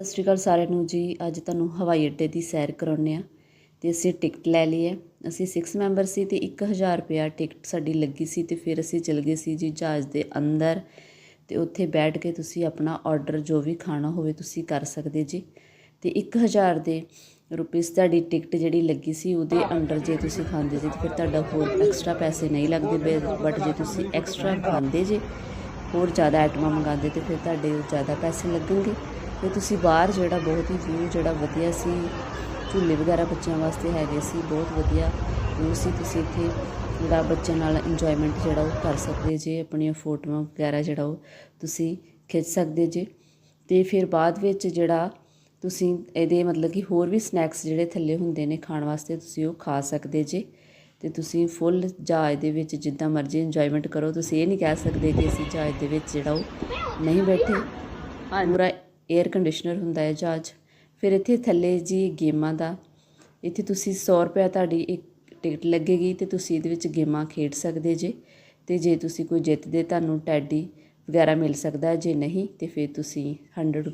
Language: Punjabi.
ਸਤਿ ਸ਼੍ਰੀ ਅਕਾਲ ਸਾਰਿਆਂ ਨੂੰ ਜੀ। ਅੱਜ ਤੁਹਾਨੂੰ ਹਵਾਈ ਅੱਡੇ ਦੀ ਸੈਰ ਕਰਾਉਂਦੇ ਆ ਤੇ ਅਸੀਂ ਟਿਕਟ ਲੈ ਲਈ ਹੈ। ਅਸੀਂ 6 ਮੈਂਬਰ ਸੀ ਤੇ 1000 ਰੁਪਿਆ ਟਿਕਟ ਸਾਡੀ ਲੱਗੀ ਸੀ ਤੇ ਫਿਰ ਅਸੀਂ ਚਲ ਗਏ ਸੀ ਜੀ ਜਹਾਜ਼ ਦੇ ਅੰਦਰ ਤੇ ਉੱਥੇ ਬੈਠ ਕੇ ਤੁਸੀਂ ਆਪਣਾ ਆਰਡਰ ਜੋ ਵੀ ਖਾਣਾ ਹੋਵੇ ਤੁਸੀਂ ਕਰ ਸਕਦੇ ਜੀ। ਤੇ 1000 ਦੇ ਰੁਪੀਸ ਤੁਹਾਡੀ ਟਿਕਟ ਜਿਹੜੀ ਲੱਗੀ ਸੀ ਉਹਦੇ ਅੰਡਰ ਜੇ ਤੁਸੀਂ ਖਾਂਦੇ ਜੀ ਤੇ ਫਿਰ ਤੁਹਾਡਾ ਹੋਰ ਐਕਸਟਰਾ ਪੈਸੇ ਨਹੀਂ ਲੱਗਦੇ ਬਟ ਜੇ ਤੁਸੀਂ ਐਕਸਟਰਾ ਖਾਂਦੇ ਜੇ, ਹੋਰ ਜ਼ਿਆਦਾ ਆਈਟਮਾਂ ਮੰਗਾਉਂਦੇ ਤੇ ਫਿਰ ਤੁਹਾਡੇ ਜ਼ਿਆਦਾ ਪੈਸੇ ਲੱਗਣਗੇ। ਤੇ ਤੁਸੀਂ ਬਾਹਰ ਜਿਹੜਾ ਬਹੁਤ ਹੀ ਵਿਊ ਜਿਹੜਾ ਵਧੀਆ ਸੀ ਝੂਲੇ ਵਗੈਰਾ ਬੱਚਿਆਂ ਵਾਸਤੇ ਹੈਗੇ ਸੀ ਬਹੁਤ ਵਧੀਆ ਵਿਊ ਸੀ ਤੁਸੀਂ ਇੱਥੇ ਜਿਹੜਾ ਬੱਚਿਆਂ ਨਾਲ ਇੰਜੋਇਮੈਂਟ ਜਿਹੜਾ ਉਹ ਕਰ ਸਕਦੇ ਜੇ ਆਪਣੀਆਂ ਫੋਟੋਆਂ ਵਗੈਰਾ ਜਿਹੜਾ ਉਹ ਤੁਸੀਂ ਖਿੱਚ ਸਕਦੇ ਜੇ। ਤੇ ਫਿਰ ਬਾਅਦ ਵਿੱਚ ਜਿਹੜਾ ਤੁਸੀਂ ਇਹਦੇ ਮਤਲਬ ਕਿ ਹੋਰ ਵੀ ਸਨੈਕਸ ਜਿਹੜੇ ਥੱਲੇ ਹੁੰਦੇ ਨੇ ਖਾਣ ਵਾਸਤੇ ਤੁਸੀਂ ਉਹ ਖਾ ਸਕਦੇ ਜੇ। ਤੇ ਤੁਸੀਂ ਫੁੱਲ ਜਹਾਜ਼ ਦੇ ਵਿੱਚ ਜਿੱਦਾਂ ਮਰਜ਼ੀ ਇੰਜੋਇਮੈਂਟ ਕਰੋ ਤੁਸੀਂ ਇਹ ਨਹੀਂ ਕਹਿ ਸਕਦੇ ਕਿ ਅਸੀਂ ਜਹਾਜ਼ ਦੇ ਵਿੱਚ ਜਿਹੜਾ ਉਹ ਨਹੀਂ ਬੈਠੇ। ਪੂਰਾ 에ਅਰ ਕੰਡੀਸ਼ਨਰ ਹੁੰਦਾ ਹੈ ਜਹਾਜ਼। ਫਿਰ ਇੱਥੇ ਥੱਲੇ ਜੀ ਗੇਮਾਂ ਦਾ। ਇੱਥੇ ਤੁਸੀਂ 100 ਰੁਪਏ ਤੁਹਾਡੀ ਇੱਕ ਟਿਕਟ ਲੱਗੇਗੀ ਤੇ ਤੁਸੀਂ ਇਹਦੇ ਵਿੱਚ ਗੇਮਾਂ ਖੇਡ ਸਕਦੇ ਜੇ। ਤੇ ਜੇ ਤੁਸੀਂ ਕੋਈ ਜਿੱਤਦੇ, ਤੁਹਾਨੂੰ ਟੈਡੀ ਵਗੈਰਾ ਮਿਲ ਸਕਦਾ ਜੇ ਨਹੀਂ, ਤੇ ਫਿਰ ਤੁਸੀਂ 100 ਰੁਪਏ